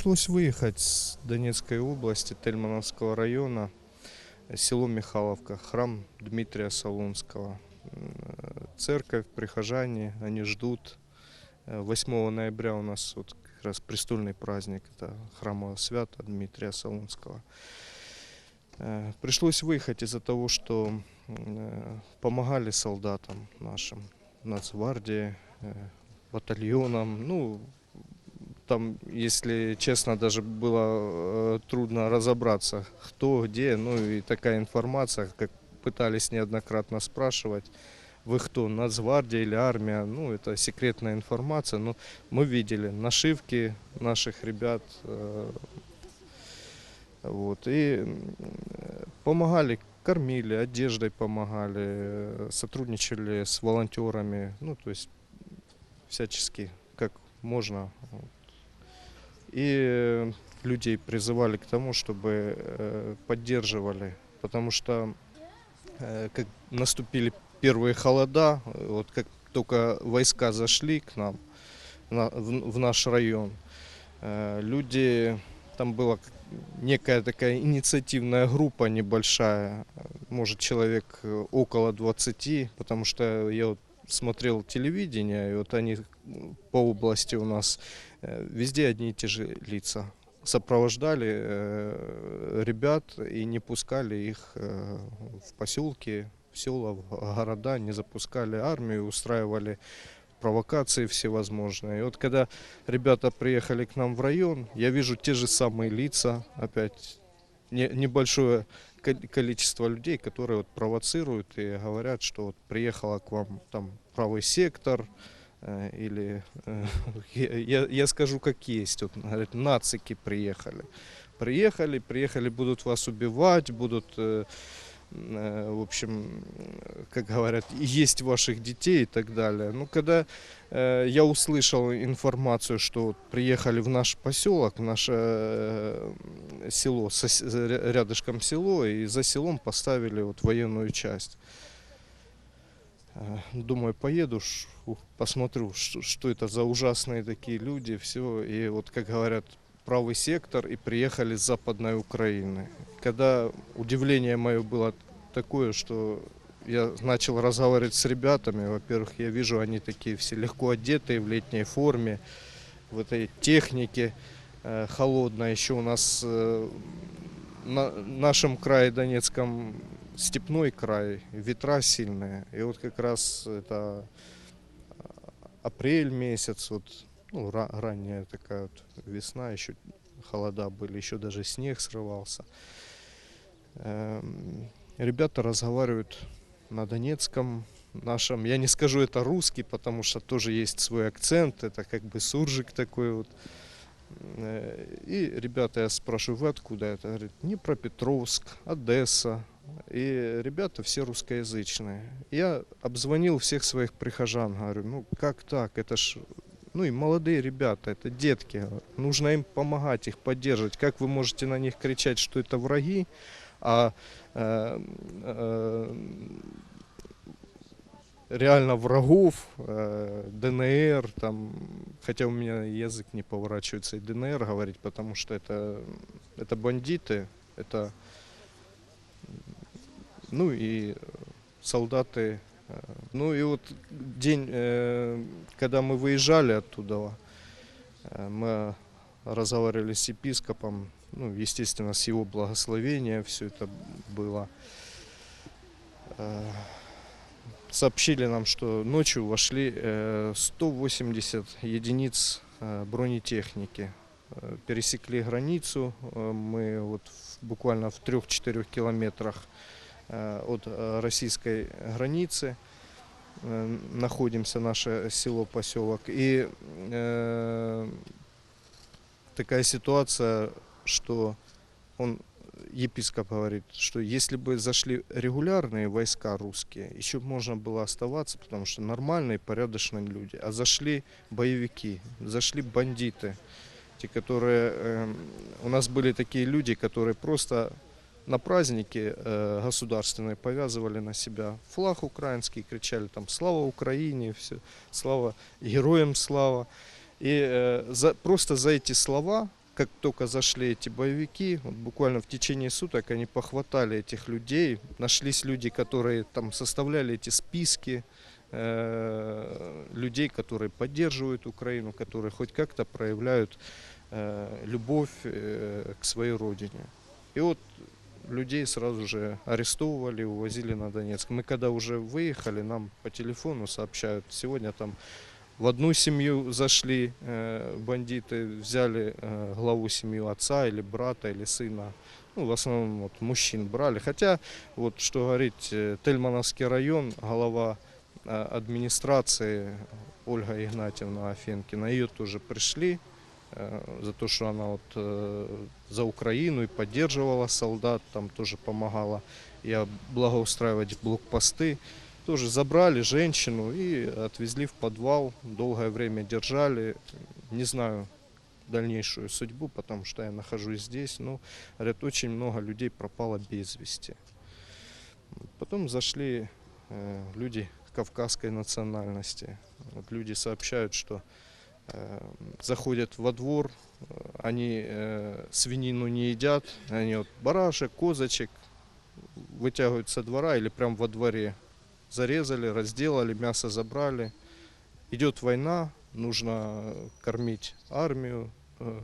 Пришлось выехать с Донецкой области, Тельмановского района, село Михайловка, храм Дмитрия Солунского. Церковь, прихожане, они ждут. Э, 8 ноября у нас вот как раз престольный праздник, это храмового свята Дмитрия Солунского. Э, Пришлось выехать из-за того, что э, помогали солдатам нашим, Нацгвардии, э, батальонам. Ну, там, если честно, даже было э, трудно разобраться, кто, где. Ну и такая информация, как пытались неоднократно спрашивать, вы кто, Нацгвардия или армия? Ну, это секретная информация, но мы видели нашивки наших ребят. э, Вот, и э, помогали, кормили, одеждой помогали, сотрудничали с волонтерами, ну, то есть всячески, как можно. И э, людей призывали к тому, чтобы э, поддерживали, потому что э, как наступили первые холода, вот как только войска зашли к нам на- в, наш район, люди, там была некая такая инициативная группа небольшая, может человек около 20, потому что я вот смотрел телевидение, и вот они по области у нас э, везде одни и те же лица. Сопровождали э, ребят и не пускали их э, в поселки, в села, в города, не запускали армию, устраивали провокации всевозможные. И вот когда ребята приехали к нам в район, я вижу те же самые лица, опять не- небольшое количество людей, которые вот провоцируют и говорят, что вот приехала к вам там правый сектор, э, или э, я, я- скажу как есть, вот говорят, нацики приехали. Приехали, приехали, будут вас убивать, будут, э, в общем, э, как говорят, есть ваших детей и так далее. Ну, когда э, я услышал информацию, что приехали в наш поселок, в наше э, село, сос- ря- рядышком село, и за селом поставили вот военную часть. Э, Думаю, поеду, посмотрю, что, что это за ужасные такие люди, все. И вот, как говорят, правый сектор, и приехали с Западной Украины. Когда удивление мое было такое, что я начал разговаривать с ребятами, во-первых, я вижу, они такие все легко одетые в летней форме, в этой технике э, холодной. Еще у нас э, на нашем крае Донецком степной край, ветра сильные. И вот как раз это э, апрель месяц, вот, ну, ра- ранняя такая вот весна, еще холода были, еще даже снег срывался. Эм, Ребята разговаривают на донецком нашем. Я не скажу это русский, потому что тоже есть свой акцент. Это как бы суржик такой вот. Э, И ребята, я спрашиваю, вы откуда это? Говорят, Днепропетровск, Одесса. И ребята все русскоязычные. Я обзвонил всех своих прихожан, говорю, ну как так, это ж ну и молодые ребята, это детки, нужно им помогать, их поддерживать. Как вы можете на них кричать, что это враги, а э, э, реально врагов, э, ДНР, там, хотя у меня язык не поворачивается и ДНР говорить, потому что это, это бандиты, это, ну и солдаты. Ну и вот день, э, когда мы выезжали оттуда, э, мы разговаривали с епископом, ну, естественно, с его благословения все это было. Э, Сообщили нам, что ночью вошли э, 180 единиц бронетехники. Пересекли границу. Мы вот буквально в 3-4 километрах от российской границы находимся, наше село, поселок. И э, такая ситуация, что он, епископ говорит, что если бы зашли регулярные войска русские, еще можно было оставаться, потому что нормальные, порядочные люди. А зашли боевики, зашли бандиты, те, которые... эм, у нас были такие люди, которые просто на праздники э, государственные повязывали на себя флаг украинский, кричали там «Слава Украине!», все, «Слава героям слава!». И э, за, просто за эти слова как только зашли эти боевики, вот буквально в течение суток они похватали этих людей. Нашлись люди, которые там составляли эти списки э, людей, которые поддерживают Украину, которые хоть как-то проявляют э, любовь э, к своей родине. И вот людей сразу же арестовывали, увозили на Донецк. Мы когда уже выехали, нам по телефону сообщают, сегодня там в одну семью зашли э, бандиты, взяли э, главу семьи отца или брата или сына. Ну, в основном вот, мужчин брали. Хотя, вот что говорить, э, Тельмановский район, глава э, администрации Ольга Игнатьевна Афенкина, ее тоже пришли за то, что она вот э, за Украину и поддерживала солдат, там тоже помогала и благоустраивать блокпосты. Тоже забрали женщину и отвезли в подвал, долгое время держали. Не знаю дальнейшую судьбу, потому что я нахожусь здесь. Но, говорят, очень много людей пропало без вести. Потом зашли э, люди кавказской национальности. Вот люди сообщают, что э, заходят во двор, э, они э, свинину не едят, они вот барашек, козочек вытягивают со двора или прям во дворе зарезали, разделали, мясо забрали. Идет война, нужно кормить армию, э,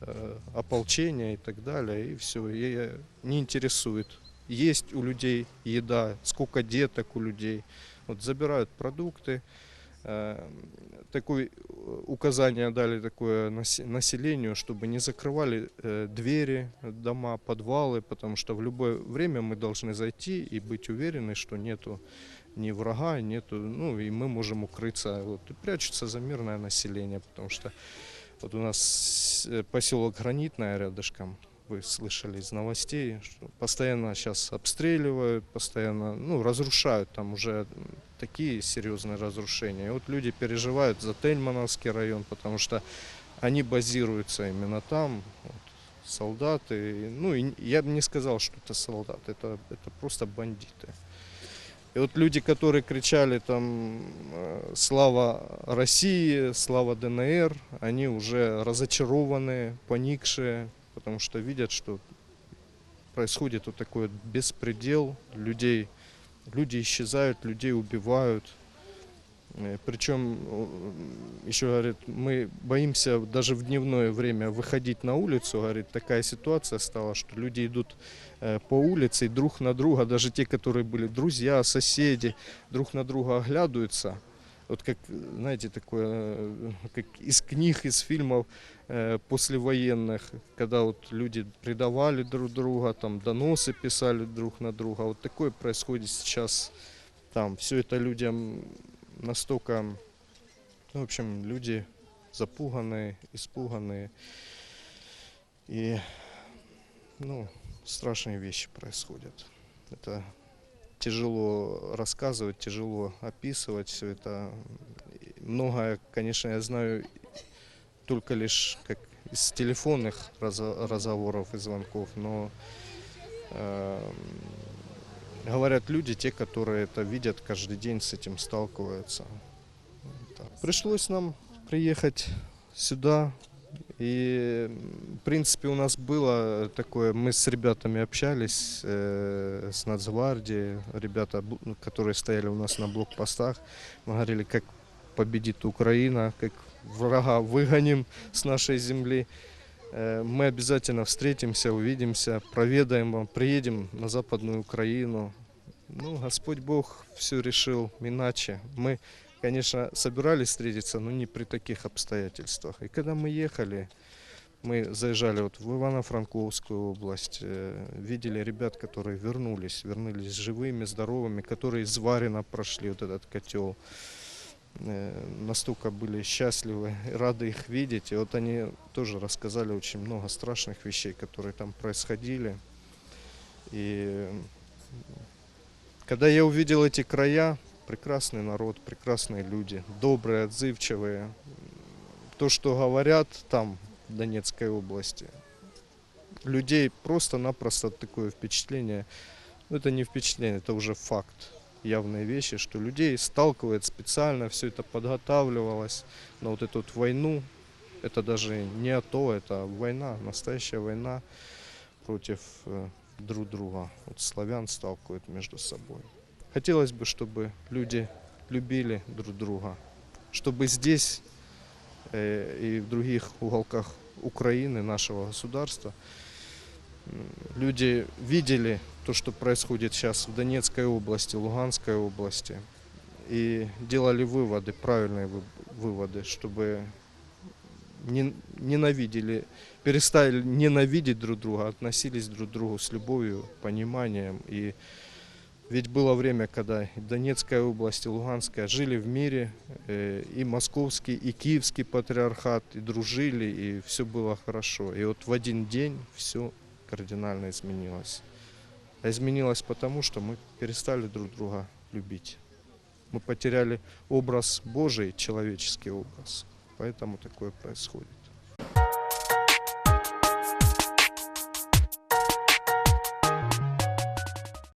э, ополчение и так далее, и все. И не интересует, есть у людей еда, сколько деток у людей. Вот забирают продукты. Э, такое указание дали такое населению, чтобы не закрывали двери, дома, подвалы, потому что в любое время мы должны зайти и быть уверены, что нету ни врага, нету, ну и мы можем укрыться. Вот, и прячется за мирное население, потому что вот у нас э, поселок Гранитная рядышком, вы слышали из новостей, что постоянно сейчас обстреливают, постоянно, ну, разрушают, там уже такие серьезные разрушения. И вот люди переживают за Тельмановский район, потому что они базируются именно там, вот, солдаты. Ну, и я бы не сказал, что это солдаты, это, это просто бандиты. И вот люди, которые кричали там э, «Слава России», «Слава ДНР», они уже разочарованы, поникшие, потому что видят, что происходит вот такой вот беспредел, людей, люди исчезают, людей убивают – Э, Причем, еще говорит, мы боимся даже в дневное время выходить на улицу. Говорит, такая ситуация стала, что люди идут э, по улице и друг на друга, даже те, которые были друзья, соседи, друг на друга оглядываются. Вот как, знаете, такое, э, как из книг, из фильмов послевоенных, когда вот люди предавали друг друга, там доносы писали друг на друга. Вот такое происходит сейчас там. Все это людям настолько, ну, в общем, люди запуганные, испуганные. И, ну, страшные вещи происходят. Это тяжело рассказывать, тяжело описывать все это. Многое, конечно, я знаю только лишь как из телефонных разговоров и звонков, но э, говорят люди, те, которые это видят каждый день, с этим сталкиваются. Пришлось нам приехать сюда. И, в принципе, у нас было такое, мы с ребятами общались, э, с Нацгвардией, ребята, которые стояли у нас на блокпостах, мы говорили, как победит Украина, как врага выгоним с нашей земли. Э, мы обязательно встретимся, увидимся, проведаем вам, приедем на Западную Украину. Ну, Господь Бог все решил иначе. Мы, конечно, собирались встретиться, но не при таких обстоятельствах. И когда мы ехали, мы заезжали вот в Ивано-Франковскую область, э, видели ребят, которые вернулись, вернулись живыми, здоровыми, которые из Варина прошли вот этот котел. Э, настолько были счастливы, рады их видеть. И вот они тоже рассказали очень много страшных вещей, которые там происходили. И когда я увидел эти края, прекрасный народ, прекрасные люди, добрые, отзывчивые. То, что говорят там, в Донецкой области, людей просто-напросто такое впечатление, ну это не впечатление, это уже факт явные вещи, что людей сталкивает специально, все это подготавливалось на вот эту вот войну, Это даже не АТО, это война, настоящая война против э, друг друга. Вот славян сталкивают между собой. Хотелось бы, чтобы люди любили друг друга, чтобы здесь э, и в других уголках Украины, нашего государства, люди видели то, что происходит сейчас в Донецкой области, Луганской области, и делали выводы, правильные вы- выводы, чтобы не- ненавидели, перестали ненавидеть друг друга, относились друг к другу с любовью, пониманием. И ведь было время, когда Донецкая область, и Луганская жили в мире, э, и московский, и киевский патриархат, и дружили, и все было хорошо. И вот в один день все кардинально изменилось. А изменилось потому, что мы перестали друг друга любить. Мы потеряли образ Божий, человеческий образ. Поэтому такое происходит.